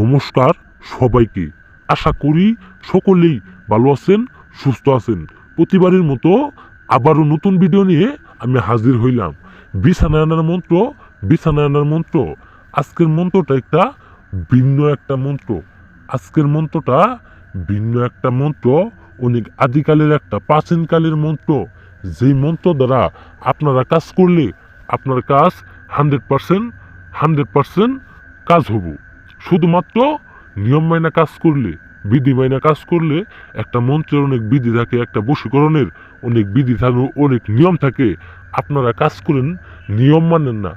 নমস্কার সবাইকে। আশা করি সকলেই ভালো আছেন, সুস্থ আছেন। প্রতিবারের মতো আবারও নতুন ভিডিও নিয়ে আমি হাজির হইলাম। বিছানায় আনার মন্ত্র বিছানায় আনার মন্ত্র। আজকের মন্ত্রটা একটা ভিন্ন একটা মন্ত্র। আজকের মন্ত্রটা ভিন্ন একটা মন্ত্র, অনেক আদিকালের একটা প্রাচীনকালের মন্ত্র। যেই মন্ত্র দ্বারা আপনারা কাজ করলে আপনার কাজ হান্ড্রেড পারসেন্ট হান্ড্রেড পারসেন্ট কাজ হব। শুধুমাত্র নিয়ম মাইনা কাজ করলে, বিধি মাইনা কাজ করলে একটা মন্ত্রের অনেক বিধি থাকে, একটা বশীকরণের অনেক বিধি থাকে, অনেক নিয়ম থাকে। আপনারা কাজ করেন, নিয়ম মানেন না।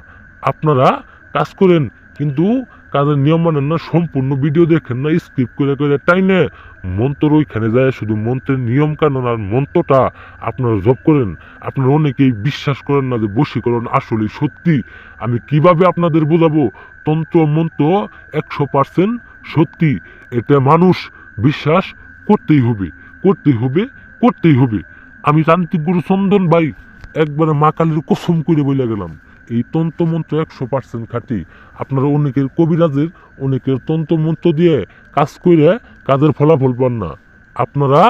আপনারা কাজ করেন, কিন্তু কাজের নিয়ম মানেন না, সম্পূর্ণ ভিডিও দেখেন না, স্কিপ করে করে টাইনে মন্ত্র ওইখানে যায়, শুধু মন্ত্রের নিয়ম কানুন আর মন্ত্রটা আপনারা জব করেন। আপনারা অনেকেই বিশ্বাস করেন না যে বশীকরণ আসলে সত্যি। আমি কীভাবে আপনাদের বোঝাবো? তন্ত্র মন্ত্র একশো পার্সেন্ট সত্যি। এটা মানুষ বিশ্বাস করতেই হবে করতেই হবে করতেই হবে। আমি তান্ত্রিক গুরু চন্দন ভাই, একবারে মা কালীর কসম করে বলে গেলাম। এই তন্ত্রমন্ত্র একশো পার্সেন্ট খাটি। আপনারা অনেকের কবিরাজের, অনেকের তন্ত্রমন্ত্র দিয়ে কাজ করে কাজের ফলাফল পান না। আপনারা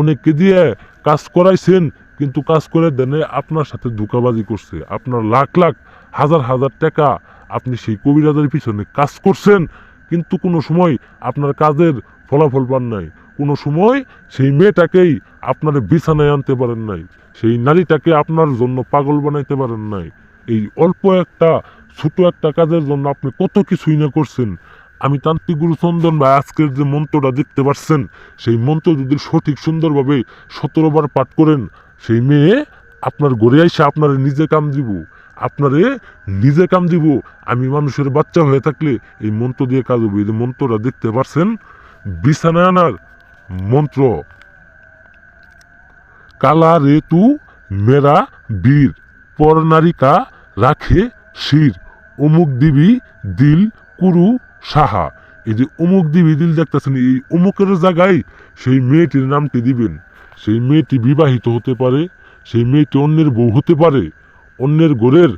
অনেককে দিয়ে কাজ করাইছেন, কিন্তু কাজ করে দেনে আপনার সাথে ধোকাবাজি করছে। আপনার লাখ লাখ, হাজার হাজার টাকা আপনি সেই কবিরাজের পিছনে কাজ করছেন, কিন্তু কোনো সময় আপনার কাজের ফলাফল পান নাই। কোনো সময় সেই মেয়েটাকেই আপনার বিছানায় আনতে পারেন নাই। সেই নারীটাকে আপনার জন্য পাগল বানাইতে পারেন নাই। এই অল্প একটা, ছোট একটা কাজের জন্য আপনি কত কিছুই না করছেন। আমি তান্ত্রিক গুরু চন্দন ভাই, আজকের যে মন্ত্রটা দেখতে পাচ্ছেন সেই মন্ত্র যদি সঠিক সুন্দরভাবে সতেরোবার পাঠ করেন, সেই মেয়ে আপনার গড়ে এসে আপনার নিজে কাম দিব। আপনারে নিজে কাম দিব। আমি মানুষের বাচ্চা হয়ে থাকলে এই মন্ত্র দিয়ে কাজ হবে। এই যে মন্ত্রটা দেখতে পাচ্ছেন বিছানায় আনার মন্ত্র। কালা রে তু মেরা বীর, পরনারিকা রাখে শির। অমুক দিবি দিল কুরু সাহা, এই যে অমুক দিবি দিল দেখতেছেন, এই অমুকের জায়গায় সেই মেয়েটির নামটি দিবেন। সেই মেয়েটি বিবাহিত হতে পারে, সেই মেয়েটি অন্যের বউ হতে পারে, অন্যের গোরের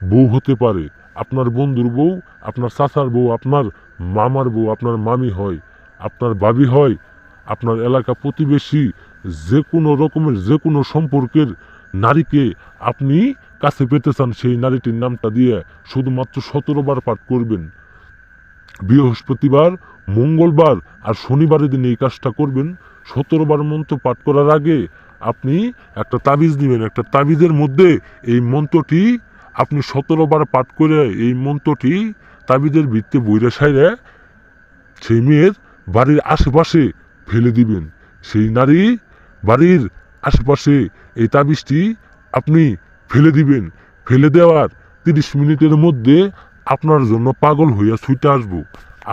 বউ হতে পারে। আপনার বন্ধুর বউ, আপনার চাচার বউ, আপনার মামার বউ, আপনার মামি হয়, আপনার বাবি হয়, আপনার এলাকা প্রতিবেশী, যে কোনো রকমের, যে কোনো সম্পর্কের নারীকে আপনি কাছে পেতে চান, সেই নারীটির নামটা দিয়ে শুধুমাত্র সতেরো বার পাঠ করবেন। বৃহস্পতিবার, মঙ্গলবার আর শনিবারের দিন এই কাজটা করবেন। সতেরো বার মন্ত্র পাঠ করার আগে আপনি একটা তাবিজ নেবেন। একটা তাবিজের মধ্যে এই মন্ত্রটি আপনি সতেরো বার পাঠ করে এই মন্ত্রটি তাবিজের ভিত্তি বইরে সাইরে সেই মেয়ের বাড়ির আশেপাশে ফেলে দিবেন। সেই নারী বাড়ির আশেপাশে এই তাবিজটি আপনি ফেলে দিবেন। ফেলে দেওয়ার তিরিশ মিনিটের মধ্যে আপনার জন্য পাগল হইয়া ছুটে আসব।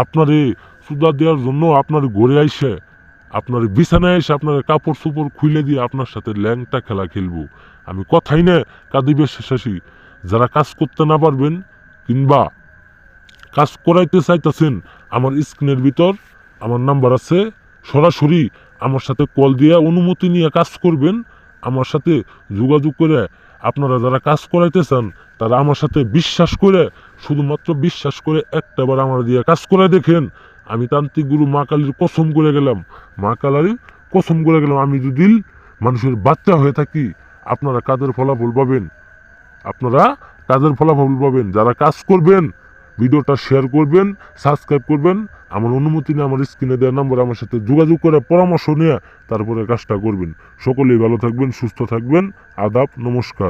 আপনার আপনারে সুদা দেওয়ার জন্য আপনার ঘরে আইসে, আপনার বিছানায় এসে আপনার কাপড় চোপড় খুলে দিয়ে আপনার সাথে ল্যাংটা খেলা খেলব। আমি কথাই না, কাঁদিবে শেষাসি যারা কাজ করতে না পারবেন কিংবা কাজ করাইতে চাইতেছেন আমার স্ক্রিনের ভিতর, আমার নাম্বার আছে, সরাসরি আমার সাথে কল দিয়ে অনুমতি নিয়ে কাজ করবেন, আমার সাথে যোগাযোগ করে আপনারা যারা কাজ করাইতে চান, তারা আমার সাথে বিশ্বাস করে শুধুমাত্র বিশ্বাস করে একটাবার আমার দিয়ে কাজ করে দেখেন। আমি তান্ত্রিক গুরু মা কালীর কসম করে গেলাম। মা কালীর কসম করে গেলাম। আমি যদি মানুষের বাচ্চা হয়ে থাকি, আপনারা কাজের ফলাফল পাবেন। আপনারা কাজের ফলাফল পাবেন। যারা কাজ করবেন, ভিডিওটা শেয়ার করবেন সাবস্ক্রাইব করবেন, আমার অনুমতি নিয়ে আমার স্ক্রিনে দেওয়া নম্বর আমার সাথে যোগাযোগ করে পরামর্শ নিয়ে তারপরে কাজটা করবেন। সকলেই ভালো থাকবেন, সুস্থ থাকবেন। আদাব, নমস্কার।